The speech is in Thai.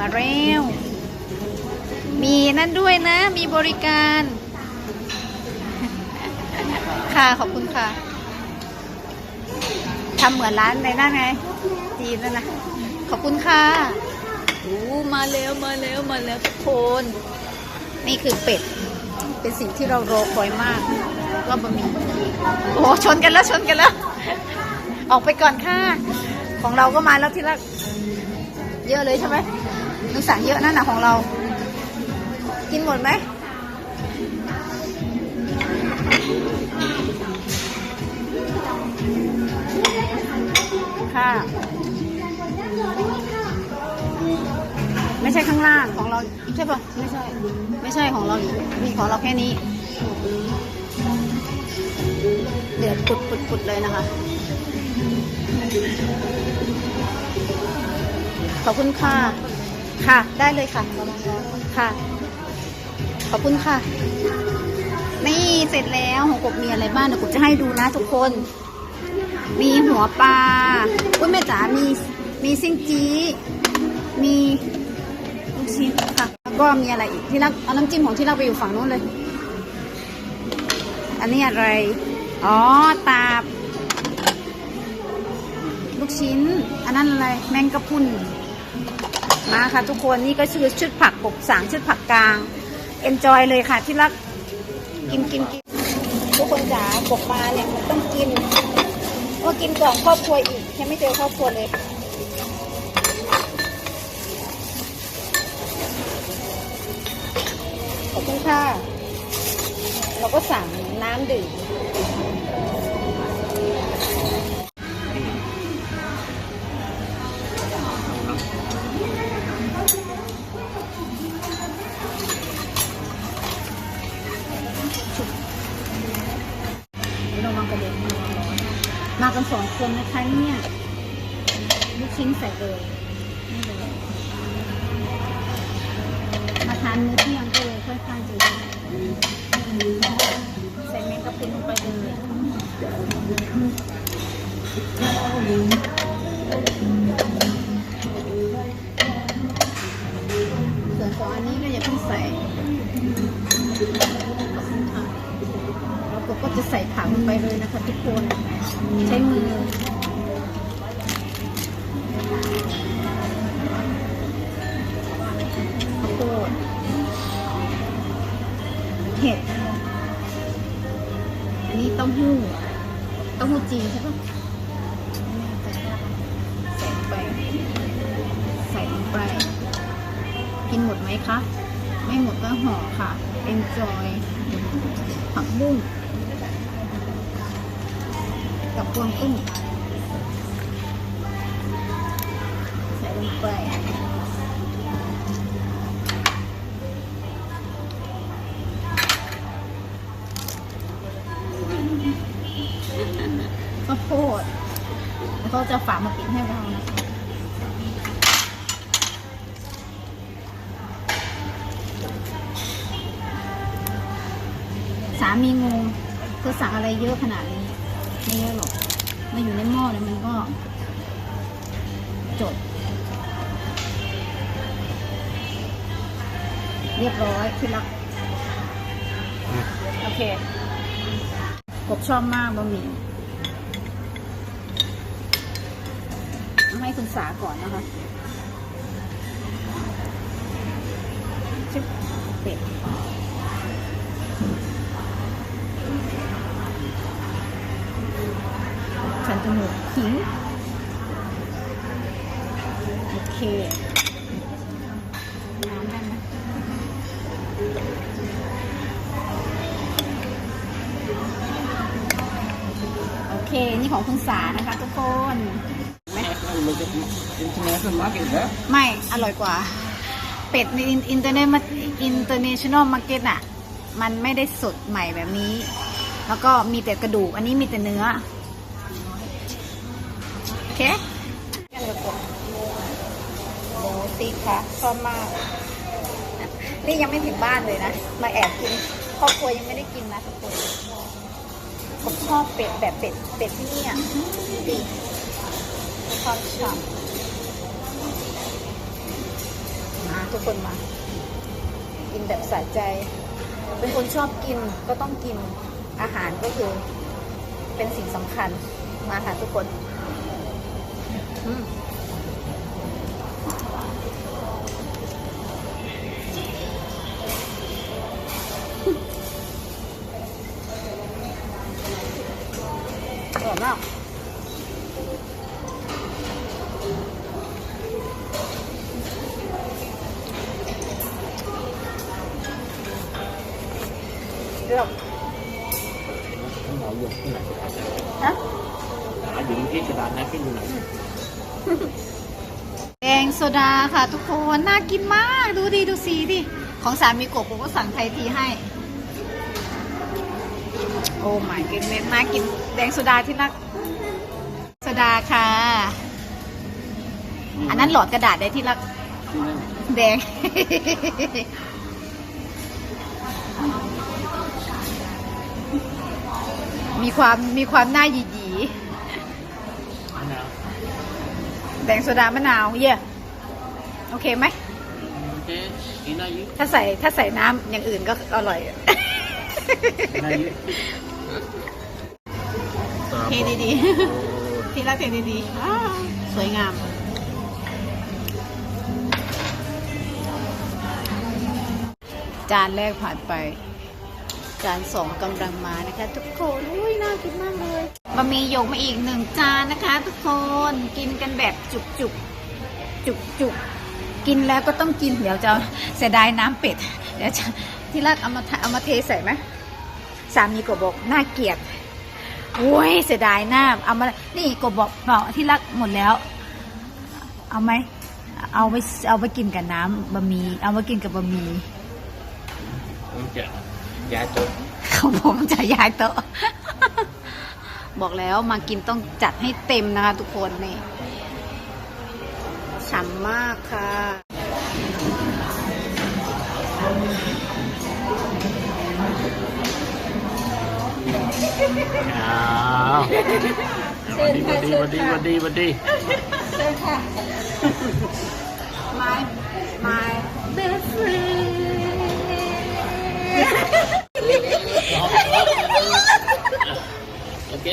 มาแล้ว มีนั่นด้วยนะ มีบริการ ค่ะ ขอบคุณค่ะทำเหมือนร้านในนั่นไง จีนนั่นนะ ขอบคุณค่ะโอ้มาแล้วมาแล้วมาแล้วทุกคน นี่คือเป็ด เป็นสิ่งที่เรารอคอยมากก็บะหมี่โอ้ชนกันแล้วชนกันแล้ว ออกไปก่อนค่ะ ของเราก็มาแล้วที่ละเยอะเลยใช่ไหม นึกสั่งเยอะนั่นน่ะของเรา กินหมดไหมค่ะ ไม่ใช่ข้างล่างของเราใช่ปะไม่ใช่ ไม่ใช่ของเราอยู่มีของเราแค่นี้ เดือดปุดปุดปุดเลยนะคะ ขอบคุณค่ะ ค่ะ ได้เลยค่ะ ค่ะ ขอบคุณค่ะ นี่เสร็จแล้วของกบมีอะไรบ้างเดี๋ยวกบจะให้ดูนะทุกคน มีหัวปลาอุ้ยแม่จ๋ามีมีซิงจีมีลูกชิ้นค่ะ แล้วก็มีอะไรอีกที่รักเอาน้ำจิ้มของที่รักไปอยู่ฝั่งนู้นเลย อันนี้อะไร อ๋อตาบ ลูกชิ้น อันนั้นอะไร แมงกะพรุน มาค่ะทุกคนนี่ก็คือชุดผักปกสางชุดผักกลางเอนจอยเลยค่ะที่รักกินกินกินทุกคนจ๋าปกปลาเนี่ยมันต้องกินก็กินก่อนครอบครัวอีกยังไม่เจอครอบครัวเลยขอบคุณค่ะเราก็สั่งน้ำดื่ม องกระเด็นระวังร้อนมากันสองคนนะคะเนี่ยลูกชิ้นใส่เลยมาทานมื้อเที่ยงก็เลยค่อยๆจะใส่แมงกะพรุนลงไปเลย ก็จะใส่ผักลงไปเลยนะคะทุกคน ใช้มือข้าวโพดเห็ด อันนี้เต้าหู้เต้าหู้จีนใช่ปะใส่ลงไป ใส่ลงไป กินหมดไหมคะ ไม่หมดก็ห่อค่ะ enjoy ผักบุ้ง กับกวางตุ้งใส่ลงไปข้าวโพดแล้วเขาจะฝามาปิดให้เรานะคะสามีงงเธอสั่งอะไรเยอะขนาดนี้ ไม่เยอะหรอกมาอยู่ในหม้อเนี่ยมันก็จดเรียบร้อยที่รักโอเคกบชอบมากบะหมี่เอาให้คุณสาก่อนนะคะชึบเป็ด ฉันจมูก ขิง โอเค น้ำได้ไหมโอเค นี่ของคุณสานะคะทุกคน Look at international market, huh? ไม่ อร่อยกว่า เป็ดในอินเตอร์เน็ตอินเตอร์เนชั่นแนลมาร์เก็ตอะ มันไม่ได้สดใหม่แบบนี้ แล้วก็มีแต่กระดูก อันนี้มีแต่เนื้อ เคกันกับกบหมูตีค่ะชอบมาก นี่ยังไม่ถึงบ้านเลยนะ มาแอบกินครอบครัวยังไม่ได้กินนะทุกคนผมชอบเป็ดแบบเป็ดเป็ดที่นี่อะดีความฉ่ำทุกคนมา กินแบบสะใจ เป็นคนชอบกินก็ต้องกินอาหารก็คือ เป็นสิ่งสำคัญมาค่ะทุกคน อืมอร่อยมากเรื่อง Không ngồi vô cái này ฮะ Đã dựng cái cái đàn này cái như này แดงโซดาค่ะทุกคนน่ากินมากดูดิดูสีดิ ของสามีกบผมก็สั่งไทยทีให้ โอ้ไม่กินเน็ตน่ากินแดงโซดาที่รักโซดาค่ะ อันนั้นหลอดกระดาษได้ที่รักแดงมีความมีความน่าหยีหยี Thế nào แดงโซดามะนาวเย่โอเคไหม Ok Cái này dưới ถ้าใส่ถ้าใส่น้ำอย่างอื่นก็อร่อย Cái này dưới เทดีๆ ทีละเทดีๆอ้าวสวยงาม จานแรกผ่านไป จานสองกำลังมานะคะ ทุกคน อุ้ยน่ากินมากเลยบะหมี่หยกมาอีกหนึ่งจานนะคะ ทุกคนกินกันแบบจุกจุกจุกจุกๆกินแล้วก็ต้องกินเดี๋ยวจะเสียดายน้ำเป็ดเดี๋ยวจะที่รักเอามาทะเอามาเทใส่ไหมสามีก็บอกน่าเกลียดโอ้ยเสียดายน้ำเอามานี่กบบอกบอกที่รักหมดแล้ว เอาไหมเอาไปเอาไปกินกับน้ำบะหมี่เอามากินกับบะหมี่ Không chả Dạ chốt เขาผมจะย้ายโต๊ะ บอกแล้วมากินต้องจัดให้เต็มนะคะ ทุกคนนี่ฉ่ำมากค่ะ Nào Đi đi đi đi đi đi đi เชิญค่ะ my my best friend Ok